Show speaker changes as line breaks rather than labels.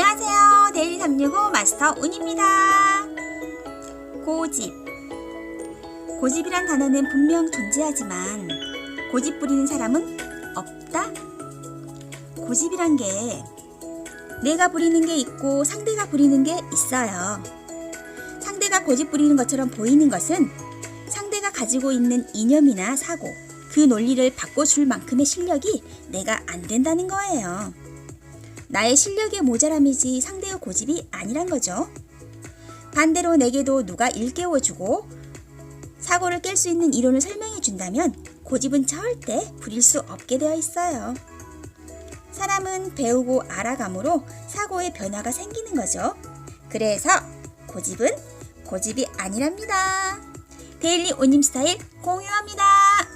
안녕하세요. 데일리 365 마스터 운입니다. 고집. 고집이란 단어는 분명 존재하지만 고집 부리는 사람은 없다? 고집이란 게 내가 부리는 게 있고 상대가 부리는 게 있어요. 상대가 고집 부리는 것처럼 보이는 것은 상대가 가지고 있는 이념이나 사고, 그 논리를 바꿔줄 만큼의 실력이 내가 안 된다는 거예요. 나의 실력의 모자람이지 상대의 고집이 아니란 거죠. 반대로 내게도 누가 일깨워주고 사고를 깰 수 있는 이론을 설명해 준다면 고집은 절대 부릴 수 없게 되어 있어요. 사람은 배우고 알아감으로 사고의 변화가 생기는 거죠. 그래서 고집은 고집이 아니랍니다. 데일리 온님 스타일 공유합니다.